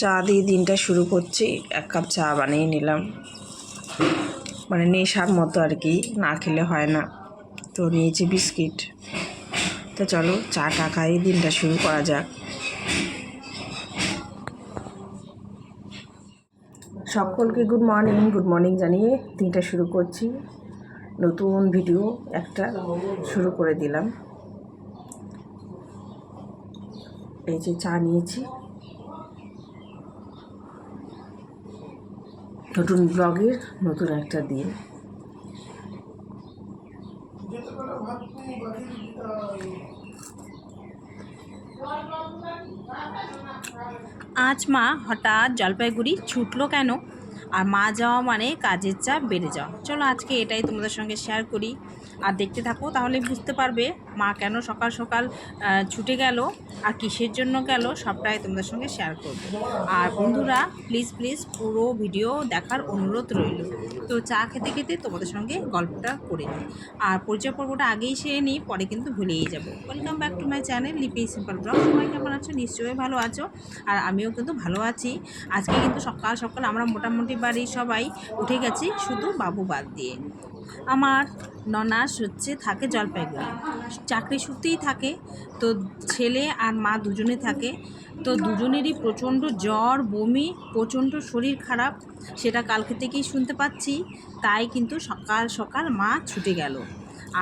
চা দিয়ে দিনটা শুরু করছি। এক কাপ চা বানিয়ে নিলাম। মানে নেশার মতো আর কি, না খেলে হয় না। তো নিয়েছি বিস্কিট। তো চলো চা টা খাই, দিনটা শুরু করা যাক। সকলকে গুড মর্নিং গুড মর্নিং জানিয়ে দিনটা শুরু করছি। নতুন ভিডিও একটা শুরু করে দিলাম। এই যে চা নিয়েছি। নতুন ব্লগের নতুন একটা দিন। আজ মা হঠাৎ জলপাইগুড়ি ছুটলো কেন? আর মা যাওয়া মানে কাজের চাপ বেড়ে যাওয়া। চলো আজকে এটাই তোমাদের সঙ্গে শেয়ার করি। আর দেখতে থাকো, তাহলে বুঝতে পারবে মা কেন সকাল সকাল ছুটে গেল। আর কিসের জন্য গেল সবটাই তোমাদের সঙ্গে শেয়ার করব। আর বন্ধুরা প্লিজ প্লিজ পুরো ভিডিও দেখার অনুরোধ রইল। তো চা খেতে খেতে তোমাদের সঙ্গে গল্পটা করে নিই। আর পরিচয় পর্বটা আগেই সেরে নিই, পরে কিন্তু ভুলেই যাব। Welcome back to my channel Lipi simple vlog সবাই কেমন আছো? নিশ্চয়ই ভালো আছো। আর আমিও কিন্তু ভালো আছি। আজকে কিন্তু সকাল সকাল আমরা মোটামুটি বাড়ি সবাই উঠে গেছি শুধু বাবু বাদ দিয়ে। আমার ননাস হচ্ছে থাকে জলপাইগুড়ি। চাকরি সূত্রেই থাকে, তো ছেলে আর মা দুজনে থাকে। তো দুজনেরই প্রচণ্ড জ্বর, বমি, প্রচণ্ড শরীর খারাপ, সেটা কালকে থেকেই শুনতে পাচ্ছি। তাই কিন্তু সকাল সকাল মা ছুটে গেল।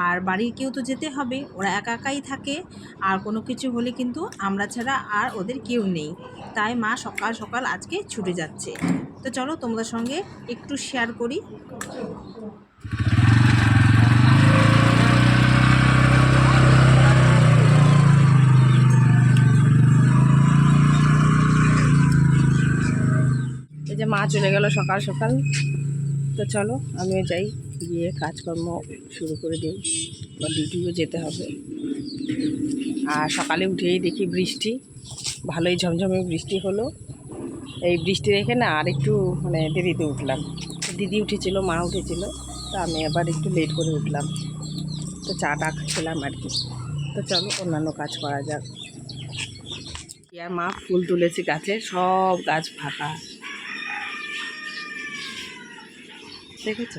আর বাড়ির কেউ তো যেতে হবে, ওরা একা একাই থাকে। আর কোনো কিছু হলে কিন্তু আমরা ছাড়া আর ওদের কেউ নেই। তাই মা সকাল সকাল আজকে ছুটে যাচ্ছে। তো চলো তোমাদের সঙ্গে একটু শেয়ার করি এই যে মা চলে গেল সকাল সকাল। তো চলো, আমিও যাই, গিয়ে কাজকর্ম শুরু করে দিই। বা ডিউটিও যেতে হবে। আর সকালে উঠেই দেখি বৃষ্টি, ভালোই ঝমঝমে বৃষ্টি হলো। এই বৃষ্টি রেখে না আর একটু মানে দেরিতে উঠলাম। দিদি উঠেছিল, মা উঠেছিল, তো আমি আবার একটু লেট করে উঠলাম। তো চা টা খেলাম আর কি। তো চলো, অন্যান্য কাজ করা যাক। আর মা ফুল তুলেছি গাছে, সব গাছ ফাঁকা। দেখেছ?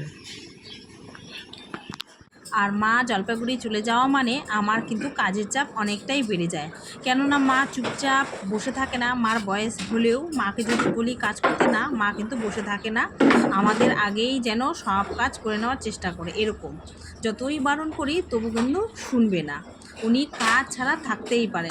আর মা জলপাইগুড়ি চলে যাওয়া মানে আমার কিন্তু কাজের চাপ অনেকটাই বেড়ে যায়। কেননা মা চুপচাপ বসে থাকে না, মার বয়স হলেও মাকে যদি বলি কাজ করতে না, মা কিন্তু বসে থাকে না। আমাদের আগেই যেন সব কাজ করে নেওয়ার চেষ্টা করে, এরকম। যতই বারণ করি, তবু কিন্তু শুনবে না। উনি কাজ ছাড়া থাকতেই পারে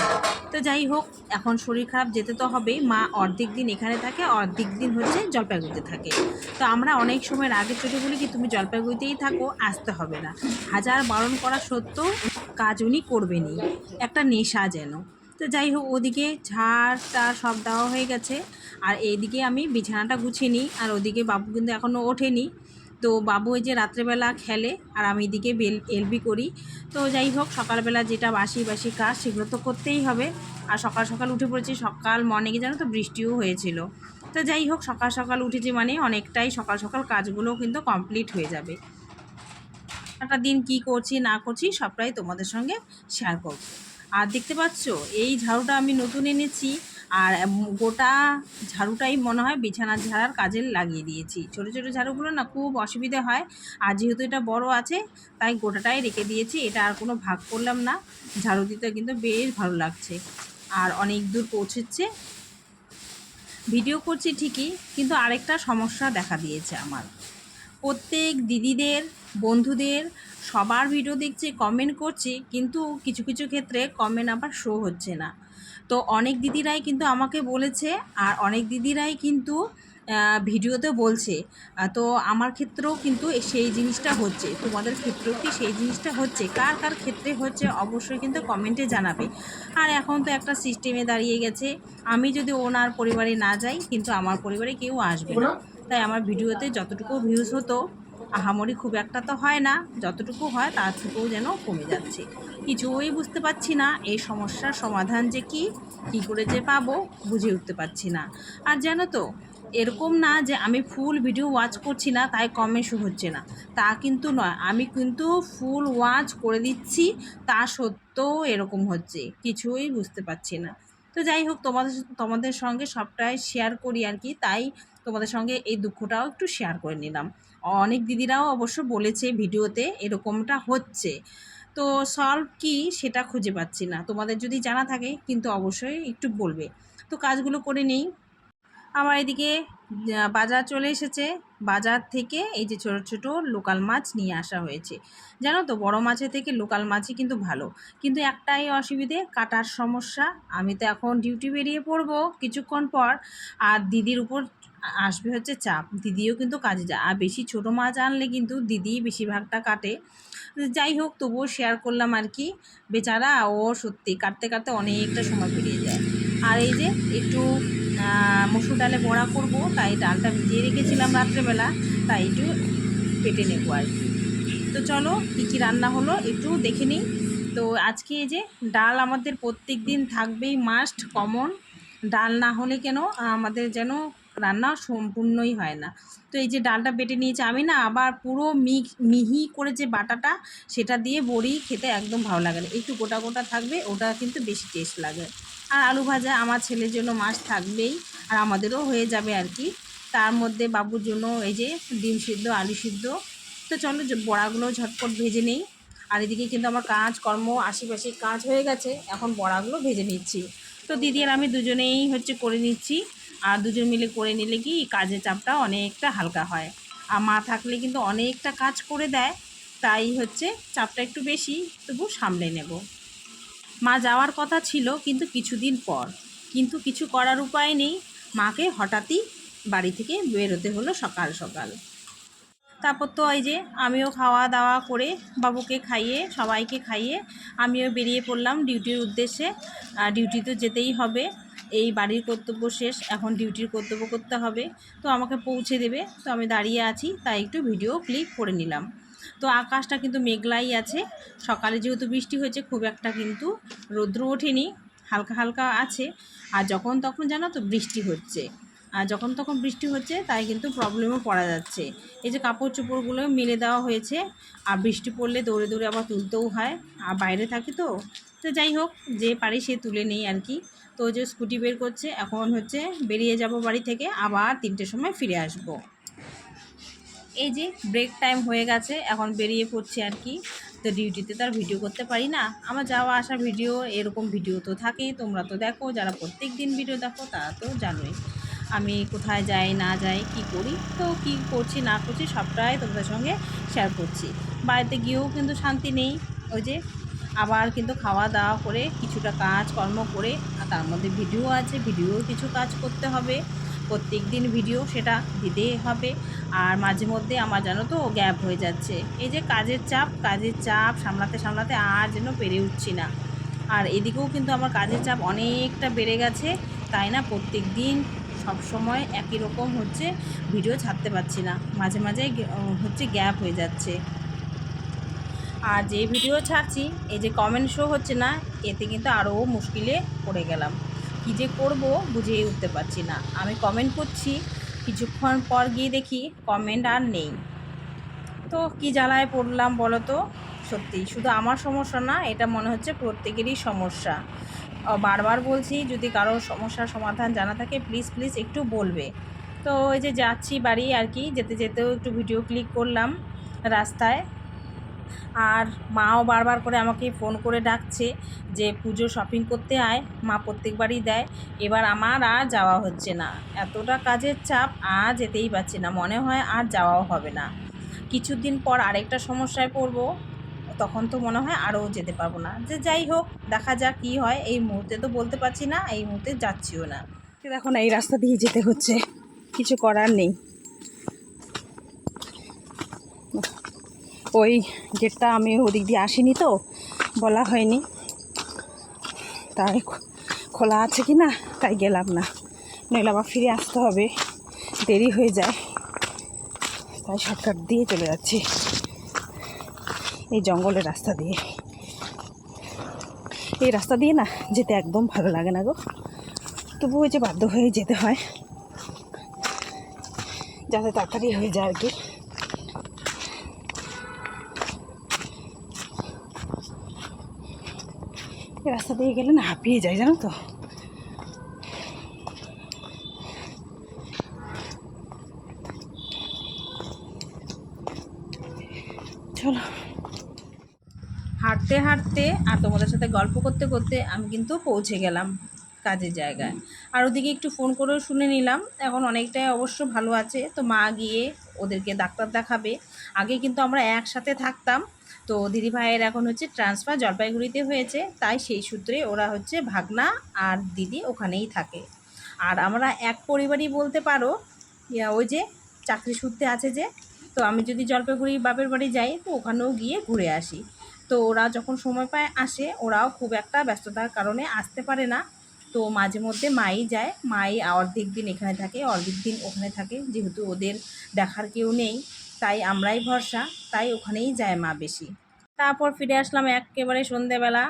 তো যাই হোক, এখন শরীর খারাপ যেতে তো হবেই। মা অর্ধেক দিন এখানে থাকে, অর্ধেক দিন হচ্ছে জলপাইগুড়িতে থাকে। তো আমরা অনেক সময়ের আগে চোখে বলি কি, তুমি জলপাইগুড়িতেই থাকো, আসতে হবে না। হাজার বারণ করা সত্ত্বেও কাজ উনি করবেনই। একটা নেশা যেন। তো যাই হোক, ওদিকে ঝাড় টাড় সব দেওয়া হয়ে গেছে। আর এইদিকে আমি বিছানাটা গুছিয়ে নিই, আর ওদিকে বাবু কিন্তু এখনও ওঠেনি। তো বাবু ওই যে রাত্রেবেলা খেলে, আর আমি এদিকে বেল, এলবি করি। তো যাই হোক, সকালবেলা যেটা বাসি বাসি কাজ, সেগুলো তো করতেই হবে। আর সকাল সকাল উঠে পড়েছি, সকাল মর্নিংয়ে জানো তো বৃষ্টিও হয়েছিল। তো যাই হোক, সকাল সকাল উঠেছি মানে অনেকটাই সকাল সকাল কাজগুলো কিন্তু কমপ্লিট হয়ে যাবে। একটা দিন কি করছি না করছি, সবটাই তোমাদের সঙ্গে শেয়ার করব। আর দেখতে পাচ্ছ, এই ঝাড়ুটা আমি নতুন এনেছি আর গোটা ঝাড়ুটাই মনে হয় বিছানা ঝাড়ার কাজে লাগিয়ে দিয়েছি। ছোটো ছোটো ঝাড়ুগুলো না খুব অসুবিধে হয় আর যেহেতু এটা বড় আছে, তাই গোটাটাই রেখে দিয়েছি। এটা আর কোনো ভাগ করলাম না, ঝাড়ু দিতে কিন্তু বেশ ভালো লাগছে আর অনেক দূর পৌঁছেছে। ভিডিও করছি ঠিকই, কিন্তু আরেকটা সমস্যা দেখা দিয়েছে আমার। প্রত্যেক দিদিদের, বন্ধুদের সবার ভিডিও দেখছি কমেন্ট করছি, কিন্তু কিছু কিছু ক্ষেত্রে কমেন্ট আবার শো হচ্ছে না। তো অনেক দিদিরাই কিন্তু আমাকে বলেছে আর অনেক দিদিরাই কিন্তু ভিডিওতে বলছে। তো আমার ক্ষেত্রেও কিন্তু সেই জিনিসটা হচ্ছে, তোমাদের ক্ষেত্রেও কি সেই জিনিসটা হচ্ছে। কার কার ক্ষেত্রে হচ্ছে অবশ্যই কিন্তু কমেন্টে জানাবে। আর এখন তো একটা সিস্টেমে দাঁড়িয়ে গেছে। আমি যদি ওনার পরিবারে না যাই, কিন্তু আমার পরিবারে কেউ আসবে না। তাই আমার ভিডিওতে যতটুকু ভিউজ হতো, আহামরি খুব একটা তো হয় না, যতটুকু হয় তার থেকেও যেন কমে যাচ্ছে। কিছুই বুঝতে পারছি না, এই সমস্যার সমাধান যে কি, কী করে যে পাবো বুঝে উঠতে পারছি না। আর জানো তো, এরকম না যে আমি ফুল ভিডিও ওয়াচ করছি না, তাই কমেন্ট শো হচ্ছে না। তা কিন্তু নয়, আমি কিন্তু ফুল ওয়াচ করে দিচ্ছি, তা সত্ত্বেও এরকম হচ্ছে, কিছুই বুঝতে পারছি না। তো যাই হোক, তোমাদের তোমাদের সঙ্গে সবটাই শেয়ার করি আর কি। তাই তোমাদের সঙ্গে এই দুঃখটাও একটু শেয়ার করে নিলাম। অনেক দিদিরাও অবশ্য বলেছে ভিডিওতে এরকমটা হচ্ছে। তো সলভ কি সেটা খুঁজে পাচ্ছি না। তোমাদের যদি জানা থাকে, কিন্তু অবশ্যই একটু বলবে। তো কাজগুলো করে নেই। আমার এদিকে বাজার চলে এসেছে। বাজার থেকে এই যে ছোট ছোট লোকাল মাছ নিয়ে আসা হয়েছে। জানো তো, বড় মাছের থেকে লোকাল মাছই কিন্তু ভালো। কিন্তু একটাই অসুবিধে, কাটার সমস্যা। আমি তো এখন ডিউটি বেরিয়ে পড়ব কিছুক্ষণ পর, আর দিদির উপর আসবে হচ্ছে চাপ। দিদিও কিন্তু কাজে যায়। আর বেশি ছোট মাছ আনলে কিন্তু দিদি বেশিরভাগটা কাটে। যাই হোক, তবুও শেয়ার করলাম আর কি। বেচারা ও সত্যি কাটতে কাটতে অনেকটা সময় পেরিয়ে যায়। আর এই যে একটু মসুর ডালে বড়া করব, তাই ডালটা ভিজিয়ে রেখেছিলাম রাত্রেবেলা, তাই একটু পেটে নেব আর তো চলো, কী কী রান্না হলো একটু দেখে নিই। তো আজকে এই যে ডাল আমাদের প্রত্যেক দিন থাকবেই মাস্ট কমন ডাল না হলে কেন আমাদের যেন রান্না সম্পূর্ণই হয় না। তো এই যে ডালটা বেটে নিয়েছে, আমি না আবার পুরো মিহি করে যে বাটাটা, সেটা দিয়ে বড়ি খেতে একদম ভালো লাগে না। একটু গোটা গোটা থাকবে, ওটা কিন্তু বেশি টেস্ট লাগে। আর আলু ভাজা আমার ছেলের জন্য মাছ থাকবেই, আর আমাদেরও হয়ে যাবে আর কি। তার মধ্যে বাবুর জন্য এই যে ডিম সিদ্ধ, আলু সিদ্ধ। তো চলো বড়াগুলো ঝটপট ভেজে নেই। আর এদিকে কিন্তু আমার কাজ কর্ম, আশেপাশে কাজ হয়ে গেছে, এখন বড়াগুলো ভেজে নিচ্ছি। তো দিদি আর আমি দুজনেই হচ্ছে করে নিচ্ছি। আর দুজন মিলে করে নিলে কি কাজের চাপটা অনেকটা হালকা হয়। আর মা থাকলে কিন্তু অনেকটা কাজ করে দেয়, তাই হচ্ছে চাপটা একটু বেশি, তবু সামলে নেব। মা যাওয়ার কথা ছিল কিন্তু কিছুদিন পর। কিন্তু কিছু করার উপায় নেই। মাকে হঠাৎই বাড়ি থেকে বেরোতে হলো সকাল সকাল। তারপর তো এই যে আমিও খাওয়া দাওয়া করে বাবুকে খাইয়ে, সবাইকে খাইয়ে আমিও বেরিয়ে পড়লাম ডিউটির উদ্দেশ্যে। আর ডিউটি তো যেতেই হবে। এই বাড়ির কর্তব্য শেষ। এখন ডিউটির কর্তব্য করতে হবে। তো আমাকে পৌঁছে দেবে। তো আমি দাঁড়িয়ে আছি, তাই একটু ভিডিও ক্লিক করে নিলাম। তো আকাশটা কিন্তু মেঘলাই আছে। সকালে যেহেতু বৃষ্টি হয়েছে, খুব একটা কিন্তু রৌদ্র ওঠেনি, হালকা হালকা আছে। আর যখন তখন জানো তো বৃষ্টি হচ্ছে। আর যখন তখন বৃষ্টি হচ্ছে, তাই কিন্তু প্রবলেমও পড়া যাচ্ছে। এই যে কাপড় চোপড়গুলো মেলে দেওয়া হয়েছে, আর বৃষ্টি পড়লে দৌড়ে দৌড়ে আবার তুলতেও হয়। আর বাইরে থাকি তো তো যাই হোক, যে পারি সে তুলে নেই আর কি। তো যে স্কুটি বের করছে, এখন হচ্ছে বেরিয়ে যাব বাড়ি থেকে, আবার তিনটের সময় ফিরে আসব। এই যে ব্রেক টাইম হয়ে গেছে, এখন বেরিয়ে পড়ছি আর কি। তো ডিউটিতে তো আর ভিডিও করতে পারি না। আমার যাওয়া আসা ভিডিও এরকম ভিডিও তো থাকেই, তোমরা তো দেখো, যারা প্রত্যেক দিন ভিডিও দেখো, তারা তো জানোই। আমি কোথায় যাই, না যাই, কি করি, তো কি করছি, না করছি, সবটাই তোমাদের সঙ্গে শেয়ার করছি। বাড়িতে গিয়েও কিন্তু শান্তি নেই, ওই যে আবার কিন্তু খাওয়া দাওয়া করে কিছুটা কাজ কর্ম করে, আর তার মধ্যে ভিডিও আছে ভিডিও কিছু কাজ করতে হবে। প্রত্যেক দিন ভিডিও সেটা দিতেই হবে। আর মাঝে মধ্যে আমার জানো তো গ্যাপ হয়ে যাচ্ছে। এই যে কাজের চাপ কাজের চাপ সামলাতে সামলাতে আর যেন পেরে উঠছি না। আর এদিকেও কিন্তু আমার কাজের চাপ অনেকটা বেড়ে গেছে। তাই না? প্রত্যেক দিন সব সময় একই রকম হচ্ছে ভিডিও ছাড়তে পারছি না। মাঝে মাঝে হচ্ছে গ্যাপ হয়ে যাচ্ছে। আর যে ভিডিও ছাড়ছি, এই যে কমেন্ট শো হচ্ছে না, এতে কিন্তু আরও মুশকিলে পড়ে গেলাম। কী যে করব বুঝেই উঠতে পারছি না। আমি কমেন্ট করছি, কিছুক্ষণ পর গিয়ে দেখি কমেন্ট আর নেই। তো কি জ্বালায় পড়লাম বলো তো সত্যি, শুধু আমার সমস্যা না, এটা মনে হচ্ছে প্রত্যেকেরই সমস্যা। বারবার বলছি, যদি কারোর সমস্যার সমাধান জানা থাকে প্লিজ প্লিজ একটু বলবে। তো ওই যে যাচ্ছি বাড়ি আর কি, যেতে যেতেও একটু ভিডিও ক্লিক করলাম রাস্তায়। আর মাও বারবার করে আমাকে ফোন করে ডাকছে যে পুজো শপিং করতে আয়, মা প্রত্যেকবারই দেয়। এবার আমার আর যাওয়া হচ্ছে না। এতটা কাজের চাপ আর যেতেই পারছি না। মনে হয় আর যাওয়াও হবে না। কিছুদিন পর আরেকটা সমস্যায় পড়ব, তখন তো মনে হয় আরও যেতে পারব না। যে যাই হোক, দেখা যাক কী হয়। এই মুহূর্তে তো বলতে পারছি না, এই মুহূর্তে যাচ্ছিও না। দেখো না এই রাস্তা দিয়ে যেতে হচ্ছে। কিছু করার নেই। ওই গেটটা আমি ওদিক দিয়ে আসিনি তো, বলা হয়নি। তাই খোলা আছে কি না, তাই গেলাম না। নইলে আবার ফিরে আসতে হবে, দেরি হয়ে যায়। তাই শর্টকাট দিয়ে চলে যাচ্ছি, এই জঙ্গলের রাস্তা দিয়ে। এই রাস্তা দিয়ে না, যেতে একদম ভালো লাগে না গো। তবু ওই যে বাধ্য হয়ে যেতে হয়, যাতে তাড়াতাড়ি হয়ে যায় আর কি। রাস্তা দিয়ে গেলে না হাঁপিয়ে যায়, জানো তো। চলো। হাঁটতে হাঁটতে আর তোমাদের সাথে গল্প করতে করতে আমি কিন্তু পৌঁছে গেলাম কাজের জায়গায়। আর ওদিকে একটু ফোন করেও শুনে নিলাম, এখন অনেকটাই অবশ্য ভালো আছে। তো মা গিয়ে ওদেরকে ডাক্তার দেখাবে। আগে কিন্তু আমরা একসাথে থাকতাম তো দিদি ভাইয়ের এখন হচ্ছে ট্রান্সফার জলপাইগুড়িতে হয়েছে, তাই সেই সূত্রে ওরা হচ্ছে ভাগনা আর দিদি ওখানেই থাকে। আর আমরা এক পরিবারই বলতে পারো ওই যে চাকরি সূত্রে আছে যে, তো আমি যদি জলপাইগুড়ি বাপের বাড়ি যাই, তো ওখানেও গিয়ে ঘুরে আসি। তো ওরা যখন সময় পায় আসে, ওরাও খুব একটা ব্যস্ততার কারণে আসতে পারে না। তো মাঝে মধ্যে মাই যায়, মাই অর্ধেক দিন এখানে থাকে, অর্ধেক দিন ওখানে থাকে, যেহেতু ওদের দেখার কেউ নেই। তাই আমরাই ভরসা, তাই ওখানেই যায় মা বেশি। তারপর ফিরে আসলাম একেবারে সন্ধেবেলা।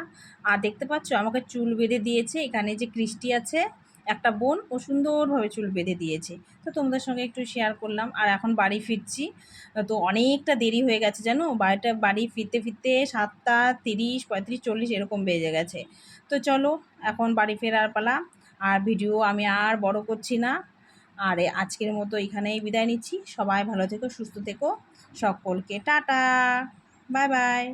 আর দেখতে পাচ্ছ, আমাকে চুল বেঁধে দিয়েছে। এখানে যে কৃষ্টি আছে, একটা বোন, ও সুন্দরভাবে চুল বেঁধে দিয়েছে। তো তোমাদের সঙ্গে একটু শেয়ার করলাম। আর এখন বাড়ি ফিরছি। তো অনেকটা দেরি হয়ে গেছে, জানো? বাড়িটা, বাড়ি ফিরতে ফিরতে সাতটা তিরিশ, পঁয়ত্রিশ, চল্লিশ এরকম বেজে গেছে। তো চলো, এখন বাড়ি ফেরার পালা। আর ভিডিও আমি আর বড় করছি না। আর আজকের মতো এখানেই বিদায় নিচ্ছি। সবাই ভালো থেকো, সুস্থ থেকো। সকলকে টাটা। Bye bye.